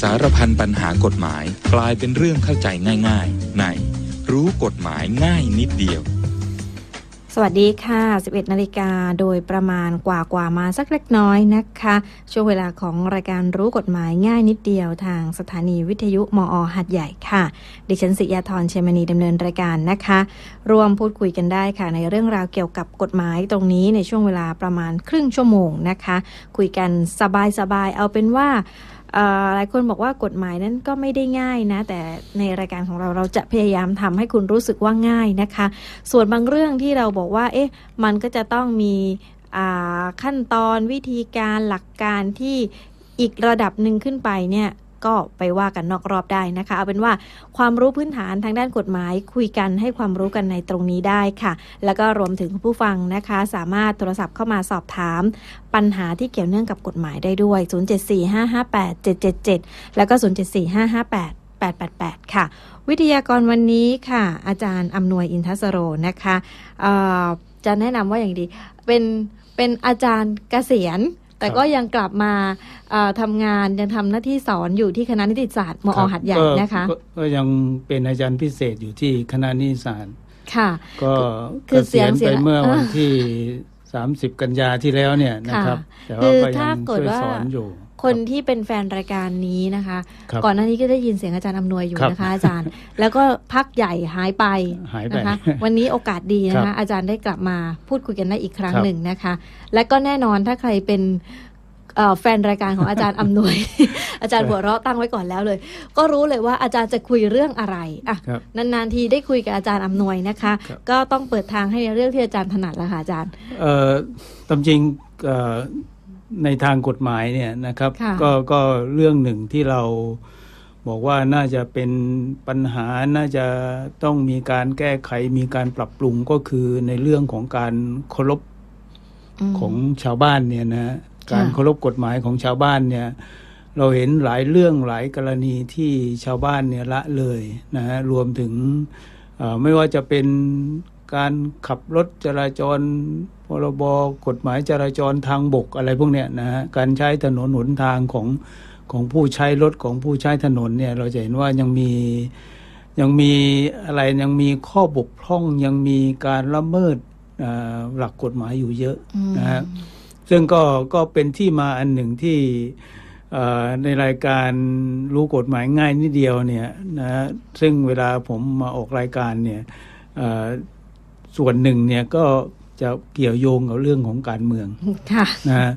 สารพันปัญหากฎหมายกลายเป็นเรื่องเข้าใจง่ายๆ ในรู้กฎหมายง่ายนิดเดียว สวัสดีค่ะ 11 นาฬิกาโดยประมาณกว่ากว่ามาสักเล็กน้อยนะคะ ช่วงเวลาของรายการรู้กฎหมายง่ายนิดเดียวทางสถานีวิทยุมอหัดใหญ่ค่ะ ดิฉันสิยาธรเชมณีดำเนินรายการนะคะ รวมพูดคุยกันได้ค่ะ ในเรื่องราวเกี่ยวกับกฎหมายตรงนี้ในช่วงเวลาประมาณครึ่งชั่วโมงนะคะ คุยกันสบายๆเอาเป็นว่า หลายคนบอกว่ากฎหมายนั้นก็ไม่ได้ง่ายนะ แต่ในรายการของเราเราจะพยายามทำให้คุณรู้สึกว่าง่ายนะคะ ส่วนบางเรื่องที่เราบอกว่า เอ๊ะ มันก็จะต้องมีขั้นตอนวิธีการหลักการที่อีกระดับหนึ่งขึ้นไปเนี่ย ก็ไปว่ากันนอกรอบได้นะคะเอาเป็นว่าความรู้พื้นฐานทางด้านกฎหมายคุยกันให้ความรู้กันในตรงนี้ได้ค่ะ แล้วก็รวมถึงผู้ฟังนะคะ สามารถโทรศัพท์เข้ามาสอบถาม ปัญหาที่เกี่ยวเนื่องกับกฎหมายได้ด้วย 0745587777 แล้วก็ 074558888 ค่ะ วิทยากรวันนี้ค่ะ อาจารย์อำนวยอินทสโรนะคะจะแนะนำว่าอย่างดี เป็นเป็นอาจารย์เกษียณ แต่ก็ยังกลับมาเอ่อทำงานยังทำหน้าที่สอนอยู่ที่คณะนิติศาสตร์มคอรับหัดใหญ่ก็นะคะก็ก็ยังเป็นอาจารย์พิเศษอยู่ที่คณะนิติศาสตร์ค่ะ ก็คือเกษียณเสีไปยณเมื่อเอ่อวันที่ 30 กันยาที่แล้วเนี่ยนะครับ แต่คืว่าอก็ถ้ายังเกิดช่วยว่าสอนอยู่ คนที่เป็นแฟนรายการนี้นะคะครับก่อนหน้านี้ก็ได้ยินเสียงอาจารย์อำนวยอยู่ครับนะคะ อาจารย์ แล้วก็พักใหญ่หายไปหายไปนะคะ วันนี้โอกาสดีนะครัคะบอาจารย์ได้กลับมาพูดคุยกันได้อีกครั้งครับหนึ่งนะคะ และก็แน่นอนถ้าใครเป็นเอ่อแฟนรายการของอาจารย์อำนวย อาจารย์หัวเราะตั้งไว้ก่อนแล้วเลย ก็รู้เลยว่าอาจารย์จะคุยเรื่องอะไรอะครับนานๆทีได้คุยกับอาจารย์อำนวยนะคะครับก็ต้องเปิดทางให้ในเรื่องที่อาจารย์ถนัดแล้วค่ะอาจารย์เอ่อตามจริงเอ่อ ในทางกฎหมายเนี่ยนะครับค่ะก็ก็เรื่องหนึ่งที่เราบอกว่าน่าจะเป็นปัญหาน่าจะต้องมีการแก้ไขมีการปรับปรุงก็คือในเรื่องของการเคารพมของชาวบ้านเนี่ยนะค่ะการเคารพกฎหมายของชาวบ้านเนี่ย เราเห็นหลายเรื่องหลายกรณีที่ชาวบ้านเนี่ยละเลยนะฮะรวมถึงเอ่อไม่ว่าจะเป็นการขับรถจราจรพ รบกฎหมายจราจรทางบกอะไรพวกเนี้ยนะฮะการใช้ถนนหนทางของของผู้ใช้รถของผู้ใช้ถนนเนี่ยเราจะเห็นว่ายังมียังมีอะไรยังมีข้อบกพร่องยังมีการละเมิดหลักกฎหมายอยู่เยอะนะฮะซึ่งก็ก็เป็นที่มาอันหนึ่งที่ในรายการรู้กฎหมายง่ายนิดเดียวเนี่ยนะฮะซึ่งเวลาผมมาออกรายการเนี่ยส่วนหนึ่งเนี่ยก็ จะเกี่ยวโยงกับเรื่องของการเมืองค่ะนะฮะ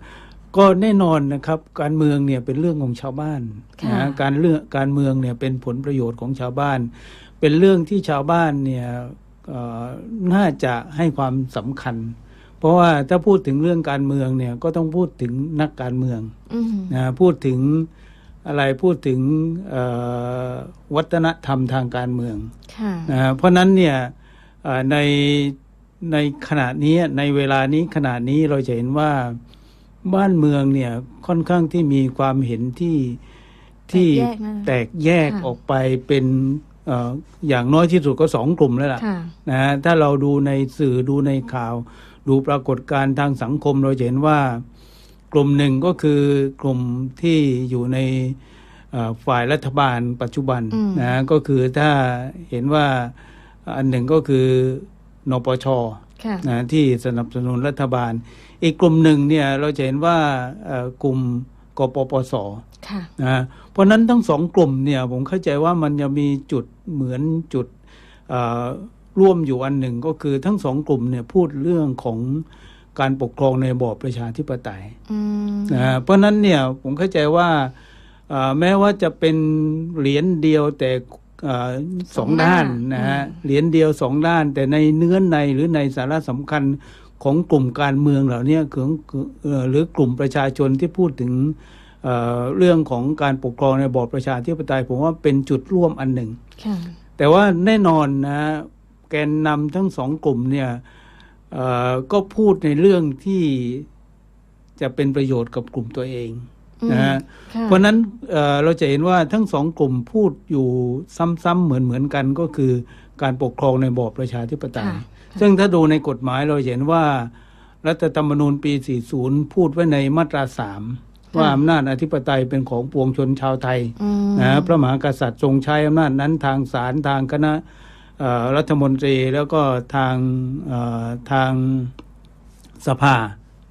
ก็แน่นอนนะครับการเมืองเนี่ยเป็นเรื่องของชาวบ้านค่ะนะฮะการเรื่องการเมืองเนี่ยเป็นผลประโยชน์ของชาวบ้าน เป็นเรื่องที่ชาวบ้านเนี่ยเอ่อน่าจะให้ความสำคัญ เพราะว่าถ้าพูดถึงเรื่องการเมืองเนี่ยก็ต้องพูดถึงนักการเมืองอืมนะพูดถึงอะไรพูดถึงเอ่อวัฒนธรรมทางการเมืองค่ะนะเพราะนั้นเนี่ยเอ่อใน ในขณะนี้ในเวลานี้ขณะนี้เราจะเห็นว่าบ้านเมืองเนี่ยค่อนข้างที่มีความเห็นที่ที่แตกแยกนะแตกแยกค่ะออกไปเป็นเอ่ออย่างน้อยที่สุดก็สองกลุ่มแล้วล่ะค่ะนะฮะถ้าเราดูในสื่อดูในข่าว ดูปรากฏการณ์ทางสังคมเราจะเห็นว่า กลุ่มหนึ่งก็คือกลุ่มที่อยู่ในเอ่อฝ่ายรัฐบาลปัจจุบันอืมนะฮะก็คือถ้าเห็นว่าอันหนึ่งก็คือ นปชค่ะนะที่สนับสนุนรัฐบาล อีกกลุ่มหนึ่งเนี่ยเราจะเห็นว่าเอ่อกลุ่มกปปสค่ะนะเพราะฉะนั้นทั้งสองกลุ่มเนี่ยผมเข้าใจว่ามันจะมีจุดเหมือนจุดเอ่อร่วมอยู่อันหนึ่งก็คือทั้งสองกลุ่มเนี่ยพูดเรื่องของการปกครองในระบอบประชาธิปไตยอืมนะเพราะฉะนั้นเนี่ยผมเข้าใจว่าเอ่อแม้ว่าจะเป็นเหรียญเดียวแต่เอ่อ สองด้านนะฮะเหรียญเดียวสองด้าน แต่ในเนื้อในหรือในสาระสำคัญของกลุ่มการเมืองเหล่านี้คือเอ่อหรือกลุ่มประชาชนที่พูดถึงเอ่อเรื่องของการปกครองในระบอบประชาธิปไตยผมว่าเป็นจุดร่วมอันหนึ่งค่ะแต่ว่าแน่นอนนะแกนนำทั้งสองกลุ่มเนี่ยเอ่อก็พูดในเรื่องที่จะเป็นประโยชน์กับกลุ่มตัวเองอืม นะฮะค่ะเพราะฉะนั้นเอ่อเราจะเห็นว่าทั้งสองกลุ่มพูดอยู่ซ้ำๆเหมือนๆกันก็คือการปกครองในระบอบประชาธิปไตยค่ะซึ่งถ้าดูในกฎหมายเราจะเห็นว่า รัฐธรรมนูญปี 40 พูดไว้ในมาตราสามว่าอำนาจอธิปไตยเป็นของปวงชนชาวไทยอืมนะพระมหากษัตริย์ทรงใช้อำนาจนั้นทางศาลทางคณะเอ่อรัฐมนตรีแล้วก็ทางเอ่อทางสภา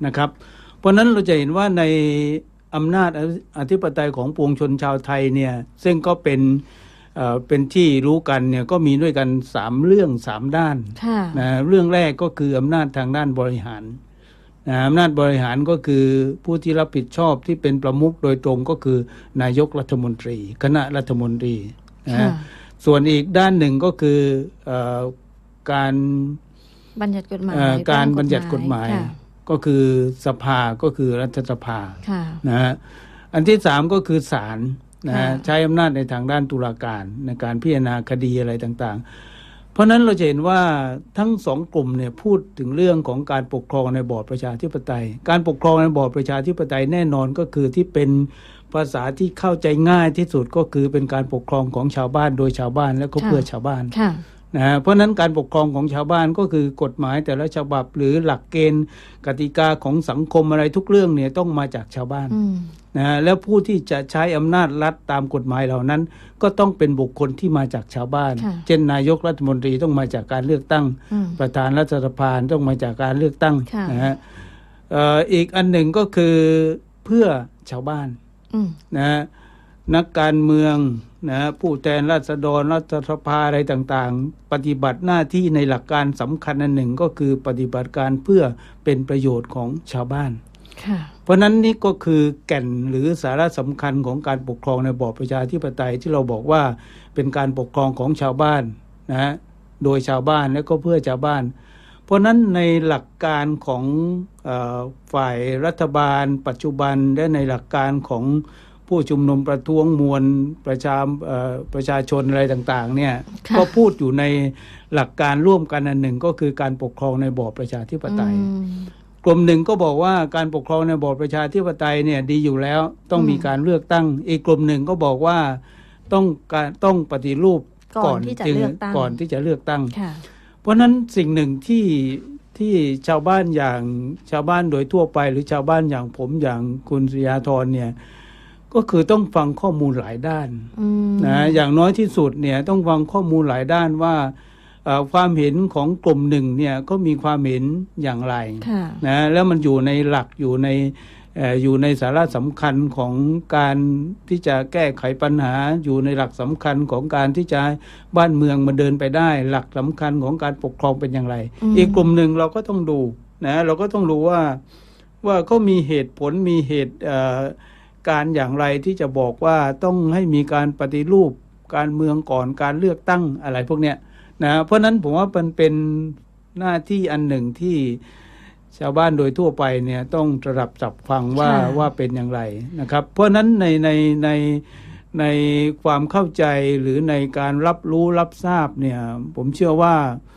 นะครับ เพราะฉะนั้นเราจะเห็นว่าใน อำนาจอธิปไตยของปวงชนชาวไทยเนี่ยซึ่งก็เป็นเอ่อเป็นที่รู้กันเนี่ยก็มีด้วยกันสามเรื่องสามด้านค่ะนะเรื่องแรกก็คืออำนาจทางด้านบริหารนะอำนาจบริหารก็คือผู้ที่รับผิดชอบที่เป็นประมุขโดยตรงก็คือนายกรัฐมนตรี คณะรัฐมนตรีนะค่ะส่วนอีกด้านหนึ่งก็คือเออการบัญญัติกฎหมายเอ่อการบัญญัติกฎหมายค่ะ ก็คือสภาก็คือรัฐสภาค่ะนะฮะอันที่สามก็คือศาลนะฮะค่ะใช้อำนาจในทางด้านตุลาการในการพิจารณาคดีอะไรต่างๆ เพราะฉะนั้นเราจะเห็นว่าทั้งสองกลุ่มเนี่ยพูดถึงเรื่องของการปกครองในบอร์ดประชาธิปไตย การปกครองในบอร์ดประชาธิปไตยแน่นอนก็คือที่เป็นภาษาที่เข้าใจง่ายที่สุดก็คือเป็นการปกครองของชาวบ้านโดยชาวบ้านและก็ค่ะเพื่อชาวบ้านค่ะ นะฮะเพราะฉะนั้นการปกครองของชาวบ้านก็คือกฎหมายแต่ละฉบับหรือหลักเกณฑ์ กติกาของสังคมอะไรทุกเรื่องเนี่ยต้องมาจากชาวบ้านอืมนะฮะแล้วผู้ที่จะใช้อำนาจรัฐตามกฎหมายเหล่านั้น ก็ต้องเป็นบุคคลที่มาจากชาวบ้านค่ะเช่นนายกรัฐมนตรีต้องมาจากการเลือกตั้งอืมประธานรัฐสภาต้องมาจากการเลือกตั้งค่ะนะฮะเอ่ออีกอันหนึ่งก็คือเพื่อชาวบ้านอืมนะฮะนักการเมือง นะฮะผู้แทนราษฎรรัฐสภาอะไรต่างๆ ปฏิบัติหน้าที่ในหลักการสำคัญอันหนึ่งก็คือปฏิบัติการเพื่อเป็นประโยชน์ของชาวบ้านค่ะเพราะฉะนั้นนี่ก็คือแก่นหรือสาระสำคัญของการปกครองในบอบประชาธิปไตยที่เราบอกว่าเป็นการปกครองของชาวบ้านนะฮะโดยชาวบ้านและก็เพื่อชาวบ้าน เพราะฉะนั้นในหลักการของเออฝ่ายรัฐบาล ปัจจุบันและในหลักการของ ผู้ชุมนุมประท้วงมวลประชาเอ่อประชาชนอะไรต่างๆเนี่ยค่ะก็พูดอยู่ในหลักการร่วมกันอันหนึ่งก็คือการปกครองในบอบประชาธิปไตยอืมกลุ่มหนึ่งก็บอกว่าการปกครองในบอบประชาธิปไตยเนี่ยดีอยู่แล้วต้องมีอืมการเลือกตั้ง อีกกลุ่มหนึ่งก็บอกว่าต้องการต้องปฏิรูปก่อนที่จะจึงเลือกตั้งก่อนที่จะเลือกตั้งค่ะเพราะฉะนั้นสิ่งหนึ่งที่ที่ชาวบ้านอย่างชาวบ้านโดยทั่วไป หรือชาวบ้านอย่างผมอย่างคุณสุยาธรเนี่ย ก็คือต้องฟังข้อมูลหลายด้านอืมนะอย่างน้อยที่สุดเนี่ยต้องฟังข้อมูลหลายด้านว่าเอ่อความเห็นของกลุ่มหนึ่งเนี่ยก็มีความเห็นอย่างไรค่ะนะแล้วมันอยู่ในหลักอยู่ในเอ่ออยู่ในสาระสำคัญของการที่จะแก้ไขปัญหา อยู่ในหลักสำคัญของการที่จะให้บ้านเมืองมันเดินไปได้ หลักสำคัญของการปกครองเป็นอย่างไรอืมอีกกลุ่มหนึ่งเราก็ต้องดูนะเราก็ต้องรู้ว่าว่าเขามีเหตุผลมีเหตุเอ่อ การอย่างไรที่จะบอกว่าต้องให้มีการปฏิรูปการเมืองก่อนการเลือกตั้งอะไรพวกเนี้ยนะเพราะฉะนั้นผมว่ามันเป็นหน้าที่อันหนึ่งที่ชาวบ้านโดยทั่วไปเนี่ยต้องระดับจับฟังว่าค่ะว่าเป็นอย่างไรนะครับ เพราะฉะนั้นในในในในความเข้าใจหรือในการรับรู้รับทราบเนี่ยผมเชื่อว่าเอ่อ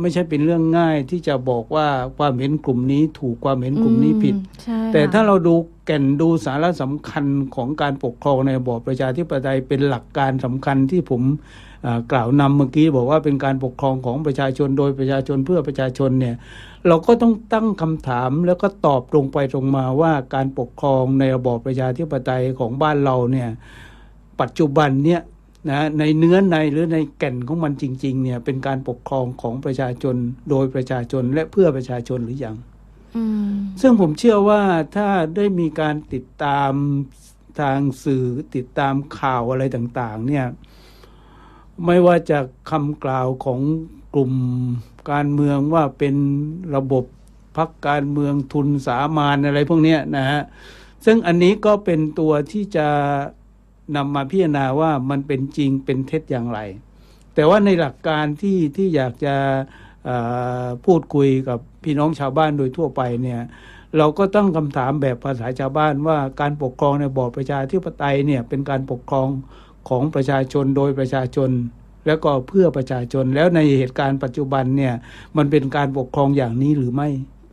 ไม่ใช่เป็นเรื่องง่ายที่จะบอกว่าความเห็นกลุ่มนี้ถูกความเห็นกลุ่มนี้ผิดอืใช่แต่ค่ะถ้าเราดูแก่นดูสาระสำคัญของการปกครองในระบอบประชาธิปไตยเป็นหลักการสำคัญที่ผมเอ่อกล่าวนำเมื่อกี้บอกว่าเป็นการปกครองของประชาชนโดยประชาชนเพื่อประชาชนเนี่ยเราก็ต้องตั้งคำถามแล้วก็ตอบตรงไปตรงมาว่าการปกครองในระบอบประชาธิปไตยของบ้านเราเนี่ยปัจจุบันเนี่ย นะในเนื้อในหรือในแก่นของมันจริง ๆ เนี่ย เป็นการปกครองของประชาชนโดยประชาชนและเพื่อประชาชนหรือยังอืมซึ่งผมเชื่อว่าถ้าได้มีการติดตามทางสื่อติดตามข่าวอะไรต่าง ๆ เนี่ย ไม่ว่าจะคำกล่าวของกลุ่มการเมืองว่าเป็นระบบพักการเมืองทุนสามานอะไรพวกเนี้ยนะฮะซึ่งอันนี้ก็เป็นตัวที่จะ นำมาพิจารณาว่ามันเป็นจริงเป็นเท็จอย่างไร แต่ว่าในหลักการที่ที่อยากจะเอ่อพูดคุยกับพี่น้องชาวบ้านโดยทั่วไปเนี่ยเราก็ตั้งคำถามแบบภาษาชาวบ้านว่าการปกครองในบอบประชาธิปไตยเนี่ยเป็นการปกครองของประชาชนโดยประชาชน แล้วก็เพื่อประชาชนแล้วในเหตุการณ์ปัจจุบันเนี่ยมันเป็นการปกครองอย่างนี้หรือไม่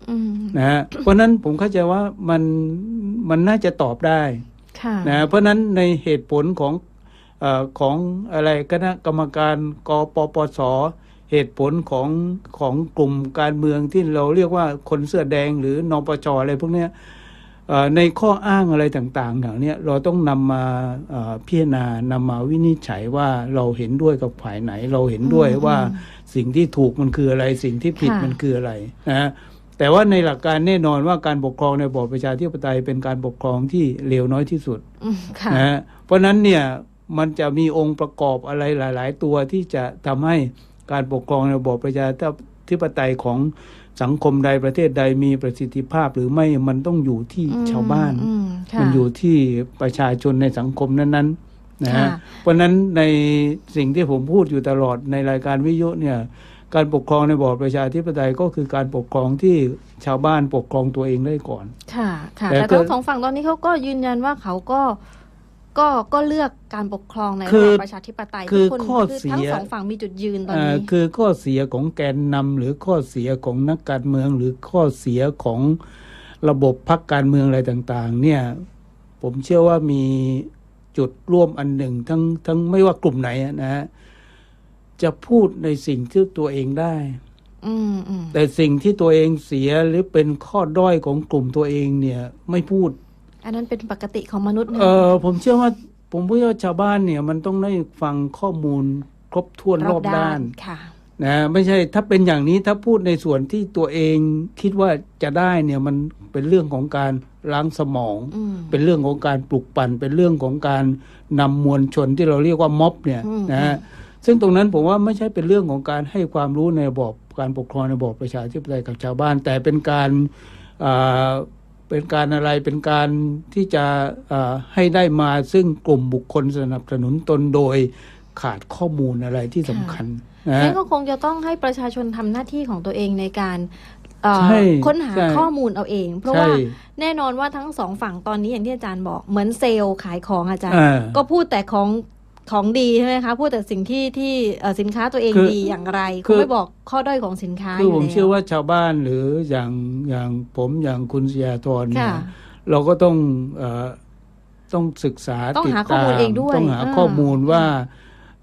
อืมนะฮะเพราะฉะนั้นผมเข้าใจว่ามันมันน่าจะตอบได้ค่ะ นะเพราะฉะนั้นในเหตุผลของเออของอะไรคณะกรรมการกปปสเหตุผลของของกลุ่มการเมืองที่เราเรียกว่าคนเสื้อแดงหรือนปชอะไรพวกเนี้ยเอ่อในข้ออ้างอะไรต่างๆอย่างเนี้ยเราต้องนำมาเอ่อพิจารณานำมาวินิจฉัยว่าเราเห็นด้วยกับฝ่ายไหน เราเห็นด้วยอืมว่าสิ่งที่ถูกมันคืออะไรสิ่งที่ผิดค่ะมันคืออะไรนะฮะ แต่ว่าในหลักการแน่นอนว่าการปกครองในระบอบประชาธิปไตยเป็นการปกครองที่เลวน้อยที่สุดอืมค่ะนะฮะเพราะฉะนั้นเนี่ยมันจะมีองค์ประกอบอะไรหลาย ๆ ตัวที่จะทำให้การปกครองในระบอบประชาธิปไตยของสังคมใดประเทศใดมีประสิทธิภาพหรือไม่มันต้องอยู่ที่อืมชาวบ้านอืมค่ะมันอยู่ที่ประชาชนในสังคมนั้นๆนะฮะค่ะเพราะฉะนั้นในสิ่งที่ผมพูดอยู่ตลอดในรายการวิทยุเนี่ย การปกครองในระบอบประชาธิปไตยก็คือการปกครองที่ชาวบ้านปกครองตัวเองได้ก่อน ค่ะ ค่ะ แต่แต่ก็ทั้งสองฝั่งตอนนี้เขาก็ยืนยันว่าเขาก็ก็ก็เลือกการปกครองในคืระบออบประชาธิปไตยคือทุกนข้อคือเสียทั้งสองฝั่งมีจุดยืนตอนเอ่อนี้คือข้อเสียของแกนนำหรือข้อเสียของนักการเมือง หรือข้อเสียของระบบพักการเมืองอะไรต่าง ๆ เนี่ย ผมเชื่อว่ามีจุดร่วมอันหนึ่งทั้งทั้งไม่ว่ากลุ่มไหนอะนะฮะ จะพูดในสิ่งที่ตัวเองได้อืมอืมแต่สิ่งที่ตัวเองเสียหรือเป็นข้อด้อยของกลุ่มตัวเองเนี่ย ไม่พูด อันนั้นเป็นปกติของมนุษย์นะเออผมเชื่อว่า ผมพูดว่าชาวบ้านเนี่ย มันต้องได้ฟังข้อมูลครบถ้วนรอบด้านค่ะนะไม่ใช่ถ้าเป็นอย่างนี้ถ้าพูดในส่วนที่ตัวเองคิดว่าจะได้เนี่ยมันเป็นเรื่องของการล้างสมองอืมเป็นเรื่องของการปลุกปั่น เป็นเรื่องของการนำมวลชนที่เราเรียกว่าม็อบเนี่ยอืมนะฮะ ซึ่งตรงนั้นผมว่าไม่ใช่เป็นเรื่องของการให้ความรู้ในระบอบการปกครองในระบอบประชาธิปไตยกับชาวบ้าน แต่เป็นการอ่าเป็นการอะไรเป็นการที่จะอ่าให้ได้มาซึ่งกลุ่มบุคคลสนับสนุนตนโดยขาดข้อมูลอะไรที่สำคัญนะงั้ฮะนก็คงจะต้องให้ประชาชนทำหน้าที่ของตัวเองในการเอ่อใช่ค้นหาใช่ข้อมูลเอาเอง เพราะใช่ว่าแน่นอนว่าทั้งสองฝั่งตอนนี้อย่างที่อาจารย์บอกเหมือนเซลล์ขายของอาจารย์อ่าก็พูดแต่ของ ของดีใช่ไหมคะพูดแต่สิ่งที่ที่เอ่อสินค้าตัวเองคือดีอย่างไรคืคงอไม่บอกข้อด้อยของสินค้าคือผมยู่แล้วเชื่อว่าชาวบ้านหรืออย่างอย่างผมอย่างคุณเสียธรเนี่ยค่ะเราก็ต้องเออต้องศึกษาต้องหาติดข้อมูลเองด้วยต้องหาอ่าข้อมูลว่า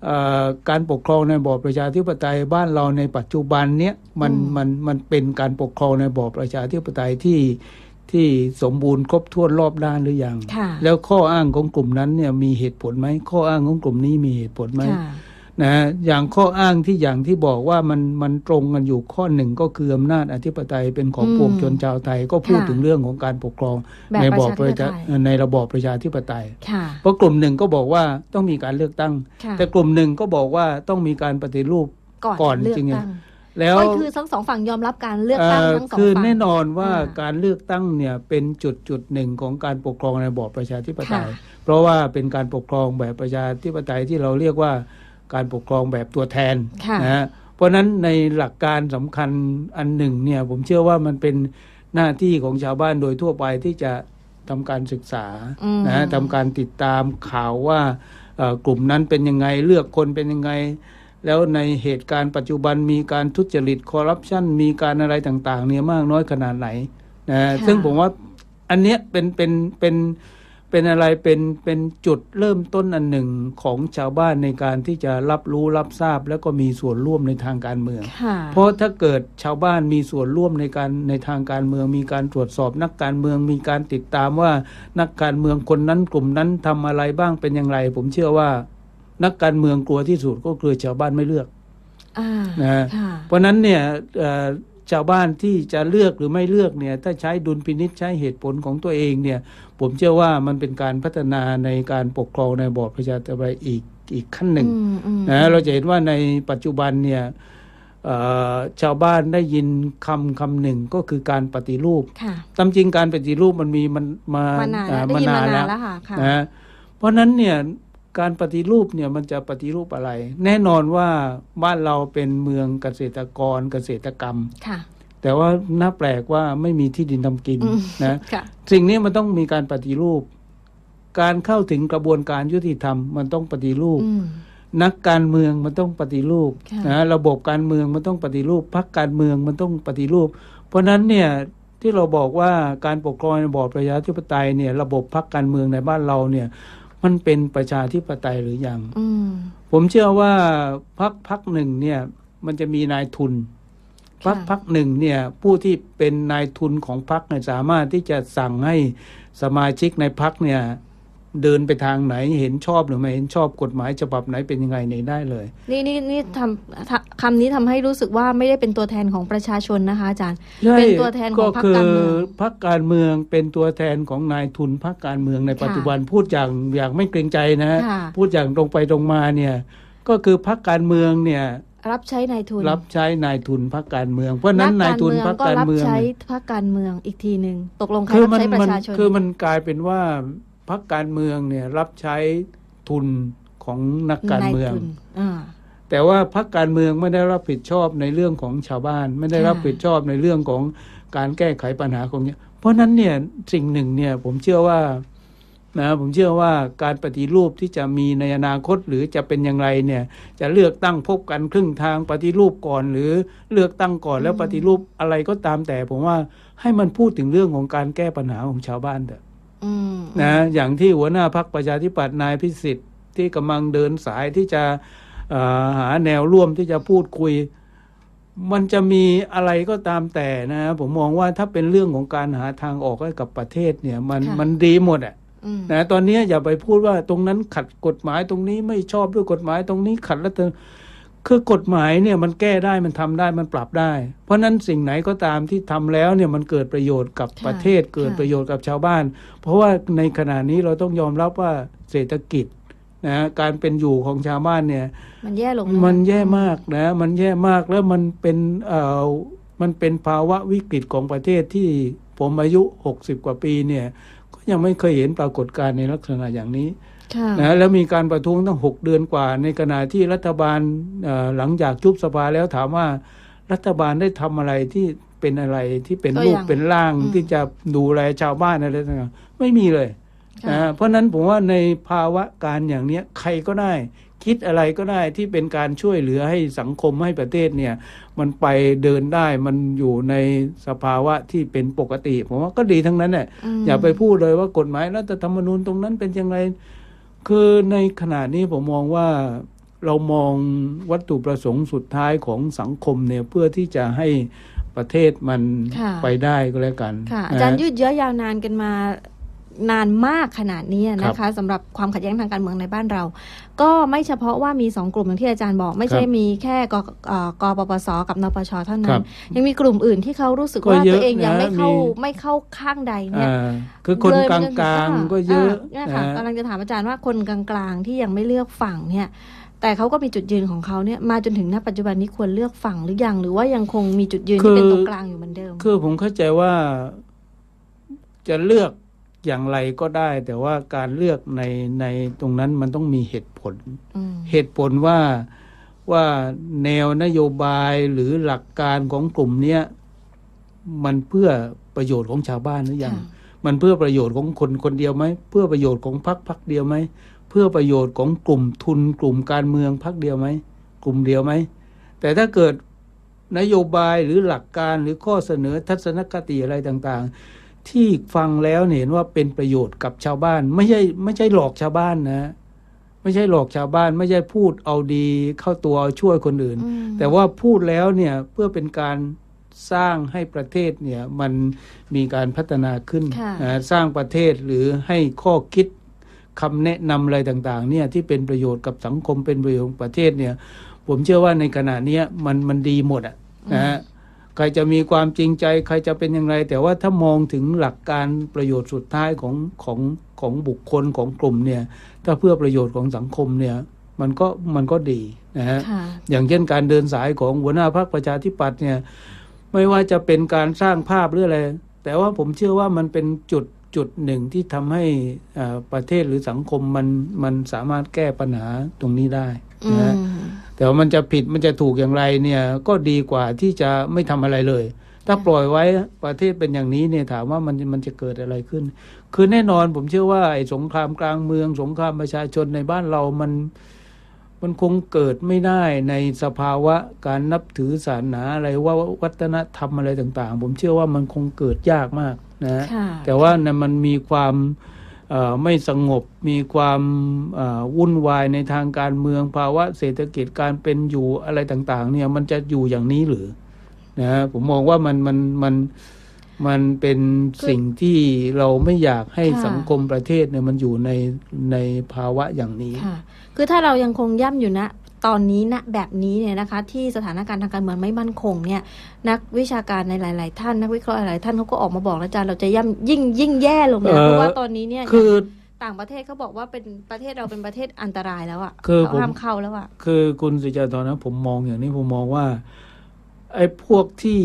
เอ่อการปกครองในระบอบประชาธิปไตยบ้านเราในปัจจุบันเนี้ยมันมันมันเป็นการปกครองในระบอบประชาธิปไตยที่ ที่สมบูรณ์ครบถ้วนรอบด้านหรือยังค่ะแล้วข้ออ้างของกลุ่มนั้นเนี่ยมีเหตุผลไหม ข้ออ้างของกลุ่มนี้มีเหตุผลไหมค่ะนะฮะอย่างข้ออ้างที่อย่างที่บอกว่ามันมันตรงกันอยู่ข้อหนึ่งก็คืออำนาจอธิปไตยเป็นของอืมปวงชนชาวไทยก็พูดค่ะถึงเรื่องของการปกครองแบบในประบอบชาประธิปชาไตยในระบอบประชาธิปไตยค่ะเพราะกลุ่มหนึ่งก็บอกว่าต้องมีการเลือกตั้งค่ะแต่กลุ่มหนึ่งก็บอกว่าต้องมีการปฏิรูปก่อนก่อนเลือกจริงๆตั้ง แล้วก็คือทั้งสองฝั่งยอมรับการเลือกตั้งเอ่อทั้งสองคือฝั่งแน่นอนว่าอ่าการเลือกตั้งเนี่ยเป็นจุดจุดหนึ่งของการปกครองในระบอบประชาธิปไตยค่ะเพราะว่าเป็นการปกครองแบบประชาธิปไตยที่เราเรียกว่าการปกครองแบบตัวแทนค่ะนะฮะเพราะฉะนั้นในหลักการสำคัญอันหนึ่งเนี่ยผมเชื่อว่ามันเป็นหน้าที่ของชาวบ้านโดยทั่วไปที่จะทำการศึกษาอืมนะฮะทำการติดตามข่าวว่าเอ่อกลุ่มนั้นเป็นยังไงเลือกคนเป็นยังไง แล้วในเหตุการณ์ปัจจุบันมีการทุจริตคอร์รัปชันมีการอะไรต่างๆ เนี่ยมากน้อยขนาดไหนนะฮะค่ะซึ่งผมว่าอันเนี้ยเป็นเป็นเป็นเป็นอะไรเป็นเป็นจุดเริ่มต้นอันหนึ่งของชาวบ้านในการที่จะรับรู้รับทราบ แล้วก็มีส่วนร่วมในทางการเมืองค่ะเพราะถ้าเกิดชาวบ้านมีส่วนร่วมในการในทางการเมือง มีการตรวจสอบนักการเมือง มีการติดตามว่านักการเมืองคนนั้นกลุ่มนั้นทำอะไรบ้างเป็นอย่างไร ผมเชื่อว่า นักการเมืองกลัวที่สุดก็คือชาวบ้านไม่เลือกอ่านะค่ะเพราะฉะนั้นเนี่ยเอ่อชาวบ้านที่จะเลือกหรือไม่เลือกเนี่ยถ้าใช้ดุลพินิษใช้เหตุผลของตัวเองเนี่ยผมเชื่อว่ามันเป็นการพัฒนาในการปกครองในระบอบประชาธิปไตยอีกอีกขั้นหนึ่งอืมอืมนะเราจะเห็นว่าในปัจจุบันเนี่ยเอ่อชาวบ้านได้ยินคำคำหนึ่งก็คือการปฏิรูปค่ะตามจริงการปฏิรูปมันมีมันมามานานอ่แล้วได้ยินมานานแล้วค่ะค่ะนะเพราะฉะนั้นเนี่ย การปฏิรูปเนี่ยมันจะปฏิรูปอะไร แน่นอนว่าบ้านเราเป็นเมืองเกษตรกรเกษตรกรรมค่ะแต่ว่าน่าแปลกว่าไม่มีที่ดินทำกินอืมนะค่ะสิ่งนี้มันต้องมีการปฏิรูป การเข้าถึงกระบวนการยุติธรรมมันต้องปฏิรูปอืมนักการเมืองมันต้องปฏิรูปค่ะนะระบบการเมืองมันต้องปฏิรูปพรรคการเมืองมันต้องปฏิรูป เพราะฉะนั้นเนี่ยที่เราบอกว่าการปกครองในระบอบประชาธิปไตยเนี่ยระบบพรรคการเมืองในบ้านเราเนี่ย มันเป็นประชาธิปไตยหรือยังอืมผมเชื่อว่าพรรคพรรคหนึ่งเนี่ย มันจะมีนายทุนพักค่ะพักหนึ่งเนี่ย ผู้ที่เป็นนายทุนของพักเนี่ยสามารถที่จะสั่งให้สมาชิกในพักเนี่ย เดินไปทางไหนเห็นชอบหรือไม่เห็นชอบกฎหมายฉบับไหนเป็นยังไงเนี่ยได้เลย นี่นี่นี่ทำทำคำนี้ทำให้รู้สึกว่าไม่ได้เป็นตัวแทนของประชาชนนะคะอาจารย์ใช่เป็นตัวแทนของพรรคการเมืองก็คือพรรคการเมืองเป็นตัวแทนของนายทุนพรรคการเมืองในค่ะปัจจุบันพูดอย่างอย่างไม่เกรงใจนะฮะค่ะพูดอย่างตรงไปตรงมาเนี่ยก็คือพรรคการเมืองเนี่ยรับใช้นายทุน รับใช้นายทุนพรรคการเมือง เพราะฉะนั้นนายทุนพรรคก็การรับเมืองใช้เนี่ยพรรคการเมืองอีกทีหนึ่งตกลงใครคือรับมันใช้ปมันระชาชนคือมันกลายเป็นว่า พรรคการเมืองเนี่ยรับใช้ทุนของนักการเมืองนยทุนอ่าแต่ว่าพรรคการเมืองไม่ได้รับผิดชอบในเรื่องของชาวบ้าน ไม่ได้ค่ะรับผิดชอบในเรื่องของการแก้ไขปัญหาของเนี้ยเพราะฉะนั้นเนี่ยสิ่งหนึ่งเนี่ยผมเชื่อว่านะผมเชื่อว่าการปฏิรูปที่จะมีในอนาคตหรือจะเป็นอย่างไรเนี่ย จะเลือกตั้งพบกันครึ่งทางปฏิรูปก่อน หรือเลือกตั้งก่อนแล้วปฏิรูปอะไรก็ตามแต่ ผมว่าให้มันพูดถึงเรื่องของการแก้ปัญหาของชาวบ้านเถอะอืม นะอย่างที่หัวหน้าพักประชาธิปัตย์นายพิสิทธิ์ที่กำลังเดินสายที่จะเอ่อหาแนวร่วมที่จะพูดคุย มันจะมีอะไรก็ตามแต่นะ ผมมองว่าถ้าเป็นเรื่องของการหาทางออกให้กับประเทศเนี่ยมันค่ะมันดีหมดอะอืมนะตอนนี้อย่าไปพูดว่าตรงนั้นขัดกฎหมายตรงนี้ไม่ชอบด้วยกฎหมายตรงนี้ขัดแล้วเธอ คือกฎหมายเนี่ยมันแก้ได้มันทำได้มันปรับได้ เพราะฉะนั้นสิ่งไหนก็ตามที่ทำแล้วเนี่ยมันเกิดประโยชน์กับค่ะประเทศเกิดค่ะประโยชน์กับชาวบ้าน เพราะว่าในขณะนี้เราต้องยอมรับว่าเศรษฐกิจนะการเป็นอยู่ของชาวบ้านเนี่ย มันแย่ลงมันแย่มากนะมันแย่มากแล้วมันเป็นเอ่อมันเป็นภาวะวิกฤตของประเทศที่ผมอายุหกสิบกว่าปีเนี่ยก็ยังไม่เคยเห็นปรากฏการณ์ในลักษณะอย่างนี้ค่ะ นะแล้วมีการประท้วงตั้งหกเดือนกว่า ในขณะที่รัฐบาลเอ่อหลังจากจุบสภาแล้วถามว่ารัฐบาลได้ทำอะไรที่เป็นอะไรที่เป็นก็รูปยังเป็นร่างอืมที่จะดูแลชาวบ้านอะไรต่างๆไม่มีเลยค่ะนะเพราะฉะนั้นผมว่าในภาวะการอย่างเนี้ยใครก็ได้คิดอะไรก็ได้ที่เป็นการช่วยเหลือให้สังคมให้ประเทศเนี่ย มันไปเดินได้มันอยู่ในสภาวะที่เป็นปกติ ผมว่าก็ดีทั้งนั้นแหละมอย่าไปพูดเลยว่ากฎหมายรัฐธรรมนูญตรงนั้นเป็นยังไง คือในขณะนี้ผมมองว่าเรามองวัตถุประสงค์สุดท้ายของสังคมเนี่ยเพื่อที่จะให้ประเทศมันค่ะไปได้ก็แล้วกันค่ะนะอาจารย์ยืดเยื้อยาวนานกันมา นานมากขนาดนี้นะคะสำหรับความขัดแย้งทางการเมืองในบ้านเรา ก็ไม่เฉพาะว่ามีสองกลุ่มอย่างที่อาจารย์บอก ไม่ใช่มีแค่กเอ่อกปปสกับนปชเท่าคนั้รันบยังมีกลุ่มอื่นที่เขารู้สึกก็ว่าเยอะตัวเองยังนะไม่เข้ามีไม่เข้าข้างใดเนี่ยอ่าคือคนเลยกไปลาจนถึงว่ๆก็เยอะเนี่ยค่ะนะกำลังจะถามอาจารย์ว่าคนกลางๆที่ยังไม่เลือกฝั่งเนี่ยแต่เขาก็มีจุดยืนของเขาเนี่ยมาจนถึงณปัจจุบันนี้ควรเลือกฝั่งหรือยังหรือว่ายังคงมีจุดยืนที่เป็นตรงกลางอยู่เหมือนเดิม คือผมเข้าใจว่าจะเลือก อย่างไรก็ได้ แต่ว่าการเลือกในในตรงนั้นมันต้องมีเหตุผลอืมเหตุผลว่าว่าแนวนโยบายหรือหลักการของกลุ่มเนี้ยมันเพื่อประโยชน์ของชาวบ้านหรือยังค่ะมันเพื่อประโยชน์ของคนคนเดียวไหมเพื่อประโยชน์ของพรรคพรรคเดียวไหมเพื่อประโยชน์ของกลุ่มทุน กลุ่มการเมืองพรรคเดียวไหมกลุ่มเดียวไหมแต่ถ้าเกิดนโยบายหรือหลักการหรือข้อเสนอทัศนคติอะไรต่างๆ ที่ฟังแล้วเห็นว่าเป็นประโยชน์กับชาวบ้าน ไม่ใช่ไม่ใช่หลอกชาวบ้านนะ ไม่ใช่หลอกชาวบ้าน ไม่ใช่พูดเอาดีเข้าตัวเอาช่วยคนอื่นอืมแต่ว่าพูดแล้วเนี่ยเพื่อเป็นการสร้างให้ประเทศเนี่ยมันมีการพัฒนาขึ้นค่ะนะสร้างประเทศหรือให้ข้อคิดคำแนะนำอะไรต่างๆเนี่ยที่เป็นประโยชน์กับสังคมเป็นประโยชน์กับประเทศเนี่ยผมเชื่อว่าในขณะเนี้ยมันมันดีหมดอะนะฮะ ใครจะมีความจริงใจ ใครจะเป็นอย่างไร แต่ว่าถ้ามองถึงหลักการประโยชน์สุดท้ายของของของบุคคลของกลุ่มเนี่ยถ้าเพื่อประโยชน์ของสังคมเนี่ยมันก็มันก็ดีนะฮะค่ะอย่างเช่นการเดินสายของหัวหน้าพรรคประชาธิปัตย์เนี่ยไม่ว่าจะเป็นการสร้างภาพหรืออะไรแต่ว่าผมเชื่อว่ามันเป็นจุดจุดหนึ่งที่ทำให้อ่าประเทศหรือสังคมมันมันสามารถแก้ปัญหาตรงนี้ได้อืนะฮะม แต่ว่ามันจะผิดมันจะถูกอย่างไรเนี่ยก็ดีกว่าที่จะไม่ทำอะไรเลย ถ้าปล่อยไว้ประเทศเป็นอย่างนี้เนี่ยถามว่ามันมันจะเกิดอะไรขึ้น คือแน่นอนผมเชื่อว่าไอ้สงครามกลางเมือง สงครามประชาชนในบ้านเรามันมันคงเกิดไม่ได้ในสภาวะการนับถือศาสนาอะไรว่าวัฒนธรรมอะไรต่าง ๆ ผมเชื่อว่ามันคงเกิดยากมากนะฮะค่ะแต่ว่านะมันมีความเอ่อ ไม่สงบมีความเอ่อวุ่นวายในทางการเมืองภาวะเศรษฐกิจการเป็นอยู่อะไรต่าง ๆ เนี่ยมันจะอยู่อย่างนี้หรือนะฮะผมมองว่ามันมันมันมันเป็นสิ่งที่เราไม่อยากให้ค่ะสังคมประเทศเนี่ยมันอยู่ในในภาวะอย่างนี้ค่ะคือถ้าเรายังคงย่ำอยู่นะ ตอนนี้นะแบบนี้เนี่ยนะคะที่สถานการณ์ทางการเมืองไม่มั่นคงเนี่ยนักวิชาการในหลาย ๆ ท่าน นักวิเคราะห์หลายๆท่านเขาก็ออกมาบอกแล้วอาจารย์เราจะย่ำยิ่งยิ่งแย่ลงนะเอ่อเพราะว่าตอนนี้เนี่ยคือต่างประเทศเขาบอกว่าเป็นประเทศเราเป็นประเทศอันตรายแล้วอะ่ะคือเขาผมห้ามเข้าแล้วอะ่ะคือคุณสิจาตอนนะผมมองอย่างนี้ผมมองว่าไอ้พวกที่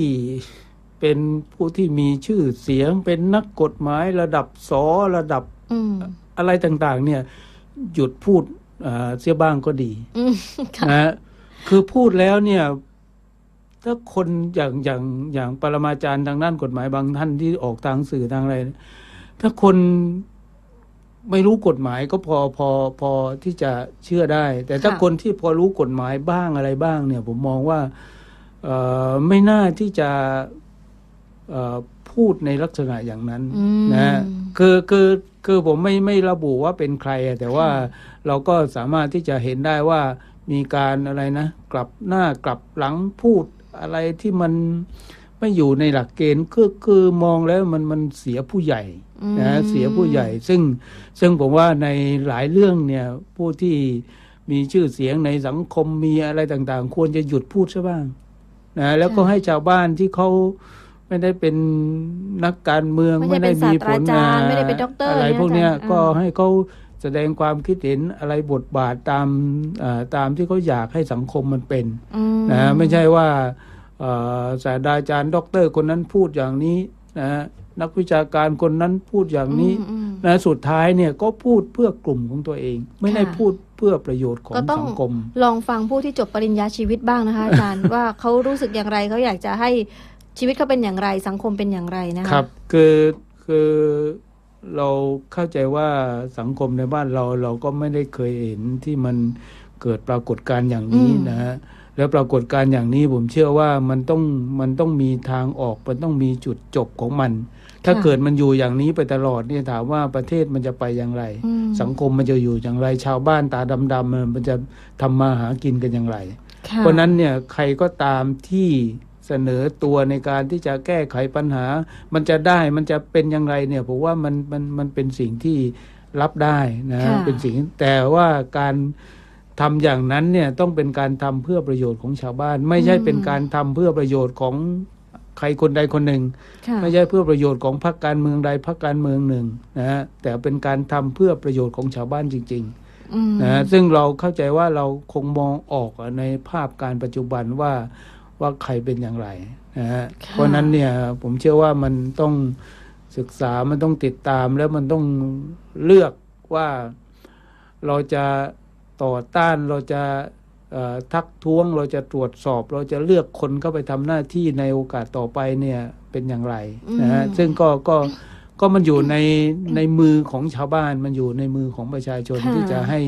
เป็นผู้ที่มีชื่อเสียง เป็นนักกฎหมายระดับสอระดับอืมอะไรต่าง ๆ เนี่ย หยุดพูด เอ่อเสียบ้างก็ดีอืมค่ะนะฮะคือพูดแล้วเนี่ย ถ้าคนอย่างอย่างอย่างปรมาจารย์ทางด้านกฎหมายบางท่านที่ออกทางสื่อทางอะไรเนี่ยถ้าคนไม่รู้กฎหมายก็พอพอพอที่จะเชื่อได้ แต่ถ้าค่ะคนที่พอรู้กฎหมายบ้างอะไรบ้าง เนี่ย ผมมองว่าเอ่อไม่น่าที่จะเอ่อ พูดในลักษณะอย่างนั้นอืมนะฮะคือคือคือผมไม่ไม่ระบุว่าเป็นใครอะแต่ว่าค่ะเราก็สามารถที่จะเห็นได้ว่ามีการอะไรนะ กลับหน้ากลับหลังพูดอะไรที่มันไม่อยู่ในหลักเกณฑ์คือคือมองแล้วมันมันเสียผู้ใหญ่อืมนะเสียผู้ใหญ่ ซึ่งซึ่งผมว่าในหลายเรื่องเนี่ยผู้ที่มีชื่อเสียงในสังคมมีอะไรต่างๆ ควรจะหยุดพูดซะบ้างนะแล้วก็ให้ชาวบ้านที่เขา ไม่ได้เป็นนักการเมืองไม่ได้เป็นศาสตราจารย์ไม่ได้เป็นด็อกเตอร์อะไรเนี่ยพวกเนี้ยอาจารย์ก็อ่าให้เขาแสดงความคิดเห็นอะไรบทบาทตามเอ่อตามที่เขาอยากให้สังคมมันเป็นอืมนะไม่ใช่ว่าเอ่อศาสตราจารย์ด็อกเตอร์คนนั้นพูดอย่างนี้นะนักวิชาการคนนั้นพูดอย่างนี้อืมอืมนะสุดท้ายเนี่ยก็พูดเพื่อกลุ่มของตัวเอง ไม่ได้ค่ะพูดเพื่อประโยชน์ของก็ต้องสังคม ลองฟังผู้ที่จบปริญญาชีวิตบ้างนะคะอาจารย์ว่าเขารู้สึกอย่างไรเขาอยากจะให้ ชีวิตเขาเป็นอย่างไรสังคมเป็นอย่างไรนะคะครับ คือคือเราเข้าใจว่าสังคมในบ้านเราเราก็ไม่ได้เคยเห็นที่มันเกิดปรากฏการณ์อย่างนี้อืมนะฮะแล้วปรากฏการณ์อย่างนี้ผมเชื่อว่ามันต้องมันต้องมีทางออกมันต้องมีจุดจบของมัน ถ้าเกิดมันอยู่อย่างนี้ไปตลอดเนี่ยถามว่าประเทศมันจะไปอย่างไรอืมสังคมมันจะอยู่อย่างไร ชาวบ้านตาดำๆมันจะทำมาหากินกันอย่างไรค่ะเพราะฉะนั้นเนี่ยใครก็ตามที่ เสนอตัวในการที่จะแก้ไขปัญหา มันจะได้มันจะเป็นอย่างไรเนี่ยผมว่ามันมันมันเป็นสิ่งที่รับได้นะค่ะเป็นสิ่งแต่ว่าการทำอย่างนั้นเนี่ยต้องเป็นการทำเพื่อประโยชน์ของชาวบ้าน ไม่ใช่เป็นการทำเพื่อประโยชน์ของใครคนใดคนหนึ่งค่ะไม่ใช่เพื่อประโยชน์ของพรรคการเมืองใดพรรคการเมืองหนึ่งนะฮะแต่เป็นการทำเพื่อประโยชน์ของชาวบ้านจริงๆอืมนะฮะซึ่งเราเข้าใจว่าเราคงมองออกในภาพการปัจจุบันว่า ว่าใครเป็นอย่างไรนะฮะค่ะเพราะฉะนั้นเนี่ยผมเชื่อว่ามันต้องศึกษามันต้องติดตามแล้วมันต้องเลือกว่าเราจะต่อต้านเราจะเอ่อทักท้วงเราจะตรวจสอบ เราจะเลือกคนเข้าไปทำหน้าที่ในโอกาสต่อไปเนี่ยเป็นอย่างไรนะฮะอืมซึ่งก็ก็ก็มันอยู่ในในมือของชาวบ้านมันอยู่ในมือของประชาชนค่ะที่จะให้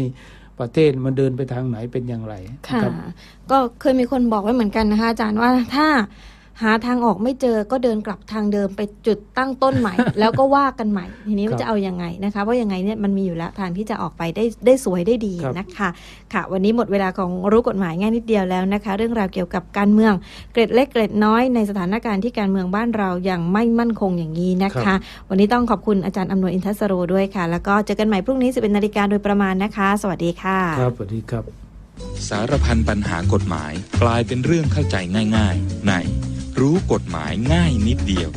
ประเทศมันเดินไปทางไหนเป็นอย่างไรค่ะ ก็เคยมีคนบอกไว้เหมือนกันนะคะอาจารย์ว่าถ้า หาทางออกไม่เจอก็เดินกลับทางเดิมไปจุดตั้งต้นใหม่ แล้วก็ว่ากันใหม่ ทีนี้ครัว่าบจะเอายังไงนะคะเพราะยังไงเนี่ยมันมีอยู่แล้วทางที่จะออกไปได้ได้สวยได้ดีครับนะคะค่ะ วันนี้หมดเวลาของรู้กฎหมายง่ายนิดเดียวแล้วนะคะ เรื่องราวเกี่ยวกับการเมืองเกร็ดเล็กเกร็ดน้อยในสถานการณ์ที่การเมืองบ้านเรายังไม่มั่นคงอย่างนี้นะคะ วันนี้ต้องขอบคุณอาจารย์อำนวยอินทศโรด้วยค่ะ แล้วก็เจอกันใหม่พรุ่งนี้11นาฬิกาโดยประมาณนะคะ สวัสดีค่ะครับสวัสดีครับ สารพันปัญหากฎหมายกลายเป็นเรื่องเข้าใจง่าย ๆ ใน รู้กฎหมายง่ายนิดเดียว